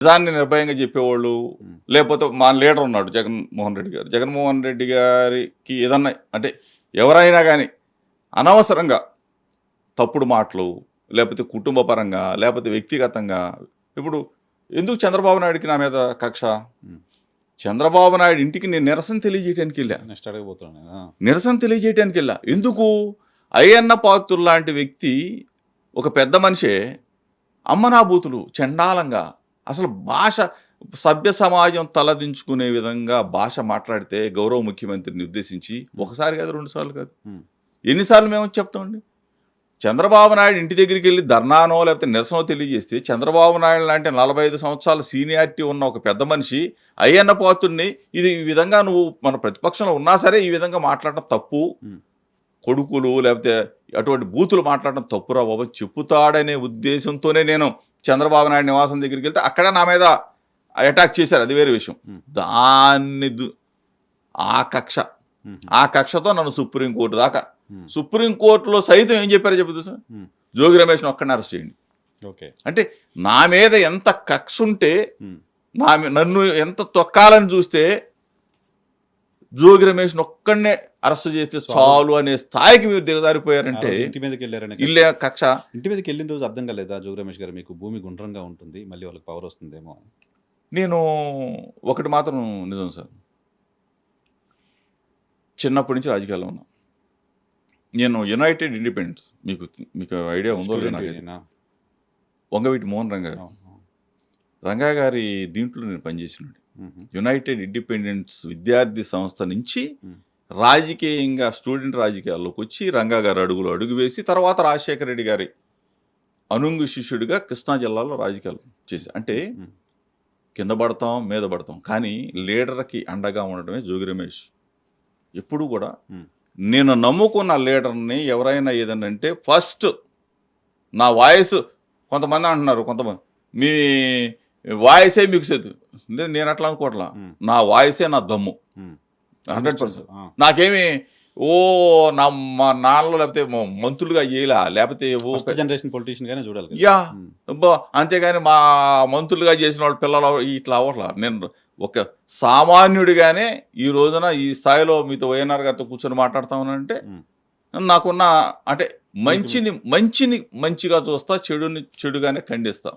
నిజాన్ని నిర్భయంగా చెప్పేవాళ్ళు. లేకపోతే మా లీడర్ ఉన్నాడు జగన్మోహన్ రెడ్డి గారు జగన్మోహన్ రెడ్డి గారికి ఏదన్నా అంటే ఎవరైనా కానీ అనవసరంగా తప్పుడు మాటలు లేకపోతే కుటుంబ పరంగా లేకపోతే వ్యక్తిగతంగా ఇప్పుడు ఎందుకు చంద్రబాబు నాయుడికి నా మీద కక్ష. చంద్రబాబు నాయుడు ఇంటికి నేను నిరసన తెలియజేయడానికి వెళ్ళా నెక్స్ట్ అడగబోతున్నాను. నిరసన తెలియజేయడానికి వెళ్ళా ఎందుకు అయ్యన్న పాత్రులు లాంటి వ్యక్తి ఒక పెద్ద మనిషే అమ్మనాభూతులు చండాలంగా అసలు భాష సభ్య సమాజం తలదించుకునే విధంగా భాష మాట్లాడితే గౌరవ ముఖ్యమంత్రిని ఉద్దేశించి ఒకసారి కాదు రెండు సార్లు కాదు. ఎన్నిసార్లు మేము చెప్తామండి చంద్రబాబు నాయుడు ఇంటి దగ్గరికి వెళ్ళి ధర్నానో లేకపోతే నిరసనో తెలియజేస్తే చంద్రబాబు నాయుడు లాంటి నలభై ఐదు సంవత్సరాల సీనియారిటీ ఉన్న ఒక పెద్ద మనిషి అయ్యన్న పాత్రుడిని ఇది ఈ విధంగా నువ్వు మన ప్రతిపక్షంలో ఉన్నా సరే ఈ విధంగా మాట్లాడటం తప్పు. కొడుకులు లేకపోతే అటువంటి బూతులు మాట్లాడడం తప్పురా బాబు చెప్పుతాడనే ఉద్దేశంతోనే నేను చంద్రబాబు నాయుడు నివాసం దగ్గరికి వెళ్తే అక్కడ నా మీద అటాక్ చేశారు అది వేరే విషయం. దాన్ని ఆ కక్ష. ఆ కక్షతో నన్ను సుప్రీంకోర్టు దాకా. సుప్రీంకోర్టులో సైతం ఏం చెప్పారో చెప్పదు సార్. జోగి రమేష్ని ఒక్కడిని అరెస్ట్ చేయండి ఓకే అంటే నా మీద ఎంత కక్ష ఉంటే. నా నన్ను ఎంత తొక్కాలని చూస్తే జోగి రమేష్ని ఒక్కడనే అరెస్ట్ చేస్తే చాలు అనే స్థాయికి మీరు దిగజారిపోయారంటే ఇంటి మీదకి వెళ్ళారని ఇల్లే కక్ష. ఇంటి మీదకి వెళ్ళిన రోజు అర్థం కాలేదా? జోగి రమేష్ గారు మీకు భూమి గుండ్రంగా ఉంటుంది మళ్ళీ వాళ్ళకి పవర్ వస్తుందేమో నేను ఒకటి మాత్రం నిజం సార్. చిన్నప్పటి నుంచి రాజకీయాల్లో ఉన్నా. నేను యునైటెడ్ ఇండిపెండెన్స్ మీకు మీకు ఐడియా ఉందో లేదో. వంగవీటి మోహన్ రంగా. రంగా గారి దీంట్లో నేను పనిచేసినాడు ఉమ్. యునైటెడ్ ఇండిపెండెన్స్ విద్యార్థి సంస్థ నుంచి. రాజకీయంగా స్టూడెంట్ రాజకీయాల్లోకి వచ్చి రంగా గారు అడుగులు అడుగు వేసి తర్వాత రాజశేఖర రెడ్డి గారి అనుంగు శిష్యుడిగా కృష్ణా జిల్లాలో రాజకీయాలు చేసి అంటే. కింద పడతాం మీద పడతాం కానీ లీడర్కి అండగా ఉండడమే జోగి రమేష్ ఎప్పుడు కూడా. నేను నమ్ముకున్న లీడర్ని ఎవరైనా ఏదన్నా అంటే ఫస్ట్ నా వాయిస్ కొంతమంది అంటున్నారు కొంతమంది మీ వాయిసే మీకు సేదు లేదు నేను అట్లా అనుకోవట్లా. నా వాయిసే నా దమ్ము. Hundred percent. నాకేమి ఓ నా మా నాన్నలో లేకపోతే మంత్రులుగా చేయలా లేకపోతే ఓ జనరేషన్ పొలిటీషియన్ గానే చూడాలి. యా. అబ్బా, అంతేగాని మా మంత్రులుగా చేసిన వాళ్ళ పిల్లలు ఇట్లా అవ్వట్లా నేను ఒక సామాన్యుడిగానే ఈ రోజున ఈ స్థాయిలో మీతో వైఎన్ఆర్ గారితో కూర్చొని మాట్లాడతామనంటే ఉమ్. నాకున్న అంటే మంచిని మంచిని మంచిగా చూస్తా చెడుని చెడుగానే ఖండిస్తా